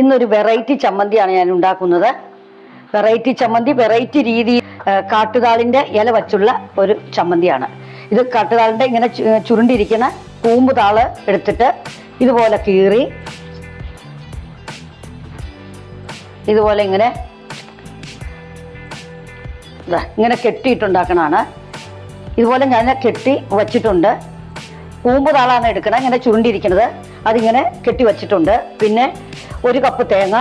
ഇന്നൊരു വെറൈറ്റി ചമ്മന്തിയാണ് ഞാൻ ഉണ്ടാക്കുന്നത്. വെറൈറ്റി ചമ്മന്തി വെറൈറ്റി രീതി കാട്ടുതാളിന്റെ ഇല വച്ചുള്ള ഒരു ചമ്മന്തിയാണ്. ഇത് കാട്ടുതാളിന്റെ ഇങ്ങനെ ചുരുണ്ടിരിക്കുന്ന കൂമ്പ് താൾ എടുത്തിട്ട് ഇതുപോലെ കീറി ഇതുപോലെ ഇങ്ങനെ ഇങ്ങനെ കെട്ടിയിട്ടുണ്ടാക്കണതാണ്. ഇതുപോലെ ഞാൻ കെട്ടി വച്ചിട്ടുണ്ട്. കൂമ്പ് താളാണ് എടുക്കണം ഇങ്ങനെ ചുരുണ്ടിരിക്കുന്നത് അതിങ്ങനെ കെട്ടി വച്ചിട്ടുണ്ട് പിന്നെ ഒരു കപ്പ് തേങ്ങ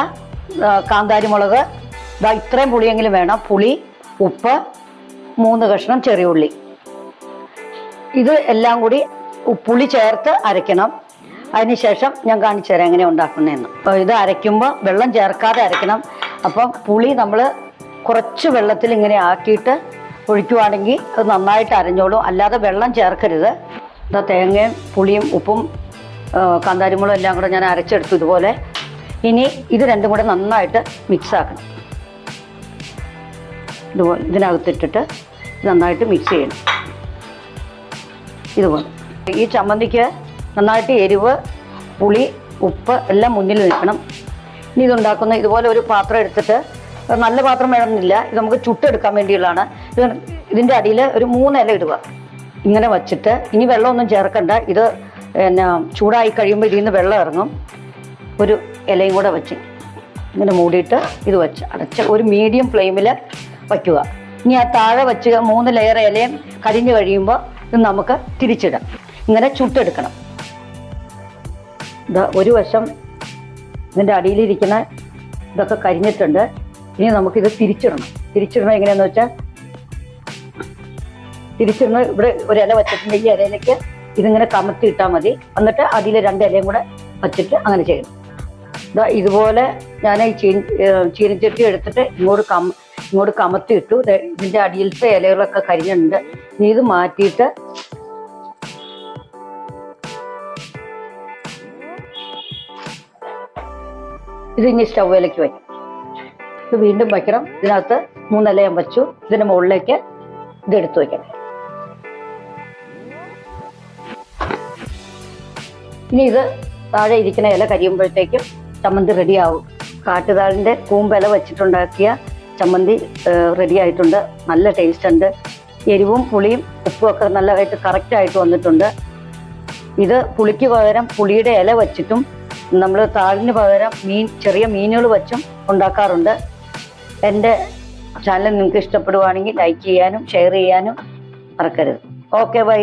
കാന്താരി മുളക് ഇതാ ഇത്രയും പുളിയെങ്കിലും വേണം. പുളി ഉപ്പ് മൂന്ന് കഷ്ണം ചെറിയ ഉള്ളി. ഇത് എല്ലാം കൂടി പുളി ചേർത്ത് അരയ്ക്കണം. അതിനുശേഷം ഞാൻ കാണിച്ചു തരാം എങ്ങനെ ഉണ്ടാക്കുന്നതെന്ന്. അപ്പോൾ ഇത് അരയ്ക്കുമ്പോൾ വെള്ളം ചേർക്കാതെ അരയ്ക്കണം. അപ്പം പുളി നമ്മൾ കുറച്ച് വെള്ളത്തിൽ ഇങ്ങനെ ആക്കിയിട്ട് ഒഴിക്കുവാണെങ്കിൽ അത് നന്നായിട്ട് അരഞ്ഞോളും. അല്ലാതെ വെള്ളം ചേർക്കരുത്. ഇതാ തേങ്ങയും പുളിയും ഉപ്പും കാന്താരിമുളും എല്ലാം കൂടെ ഞാൻ അരച്ചെടുത്തു ഇതുപോലെ. ഇനി ഇത് രണ്ടും കൂടെ നന്നായിട്ട് മിക്സ് ആക്കണം. ഇതുപോലെ ഇതിനകത്തിട്ടിട്ട് നന്നായിട്ട് മിക്സ് ചെയ്യണം. ഇതുപോലെ. ഈ ചമ്മന്തിക്ക് നന്നായിട്ട് എരിവ് പുളി ഉപ്പ് എല്ലാം മുന്നിൽ നിൽക്കണം. ഇനി ഇതുണ്ടാക്കുന്ന ഇതുപോലെ ഒരു പാത്രം എടുത്തിട്ട് നല്ല പാത്രം വേണമെന്നില്ല. ഇത് നമുക്ക് ചുട്ടെടുക്കാൻ വേണ്ടിയുള്ളതാണ്. ഇത് ഇതിന്റെ അടിയിൽ ഒരു മൂന്നില ഇടുക. ഇങ്ങനെ വച്ചിട്ട് ഇനി വെള്ളമൊന്നും ചേർക്കണ്ട. ഇത് പിന്നെ ചൂടായി കഴിയുമ്പോൾ ഇതിൽ നിന്ന് വെള്ളം ഇറങ്ങും. ഒരു ഇലയും കൂടെ വെച്ച് ഇങ്ങനെ മൂടിയിട്ട് ഇത് വെച്ച് അടച്ച് ഒരു മീഡിയം ഫ്ലെയിമിൽ വയ്ക്കുക. ഇനി ആ താഴെ വെച്ച് മൂന്ന് ലെയർ ഇലയും കരിഞ്ഞു കഴിയുമ്പോൾ ഇത് നമുക്ക് തിരിച്ചിടാം. ഇങ്ങനെ ചുട്ടെടുക്കണം. ഇതാ ഒരു വശം ഇതിന്റെ അടിയിലിരിക്കുന്ന ഇതൊക്കെ കരിഞ്ഞിട്ടുണ്ട്. ഇനി നമുക്കിത് തിരിച്ചിടണം. തിരിച്ചിടണം എങ്ങനെയാണെന്ന് വെച്ചാൽ തിരിച്ചിടുന്ന ഇവിടെ ഒരു ഇല വെച്ചിട്ടുണ്ട് ഈ ഇലയിലേക്ക്. ഇതിങ്ങനെ കമത്തി ഇട്ടാൽ മതി. എന്നിട്ട് അതിൽ രണ്ട് ഇലയും കൂടെ വച്ചിട്ട് അങ്ങനെ ചെയ്യണം. ഇതാ ഇതുപോലെ ഞാൻ ഈ ചീ ഏഹ് ചീനച്ചട്ടി എടുത്തിട്ട് ഇങ്ങോട്ട് കം ഇങ്ങോട്ട് കമത്തി ഇട്ടു. ഇതിന്റെ അടിയിലത്തെ ഇലകളൊക്കെ കരിഞ്ഞിട്ടുണ്ട്. ഇനി ഇത് മാറ്റിയിട്ട് ഇത് ഇനി സ്റ്റൗവിലേക്ക് വയ്ക്കും ഇത് വീണ്ടും വയ്ക്കണം ഇതിനകത്ത് മൂന്നില ഞാൻ വച്ചു. ഇതിന്റെ മുകളിലേക്ക് ഇതെടുത്ത് വയ്ക്കണം ഇനി ഇത് താഴെ ഇരിക്കുന്ന ഇല കരിയുമ്പോഴത്തേക്കും ചമ്മന്തി റെഡിയാവും കാട്ടുതാളിന്റെ കൂമ്പില വെച്ചിട്ടുണ്ടാക്കിയ ചമ്മന്തി റെഡി ആയിട്ടുണ്ട്. നല്ല ടേസ്റ്റ് ഉണ്ട്. എരിവും പുളിയും ഉപ്പും ഒക്കെ നല്ലതായിട്ട് കറക്റ്റ് ആയിട്ട് വന്നിട്ടുണ്ട്. ഇത് പുളിക്ക് പകരം പുളിയുടെ ഇല വെച്ചിട്ടും നമ്മൾ താളിന് പകരം മീൻ ചെറിയ മീനുകൾ വെച്ചും ഉണ്ടാക്കാറുണ്ട്. എന്റെ ചാനൽ നിങ്ങൾക്ക് ഇഷ്ടപ്പെടുവാണെങ്കിൽ ലൈക്ക് ചെയ്യാനും ഷെയർ ചെയ്യാനും മറക്കരുത്. Okay bye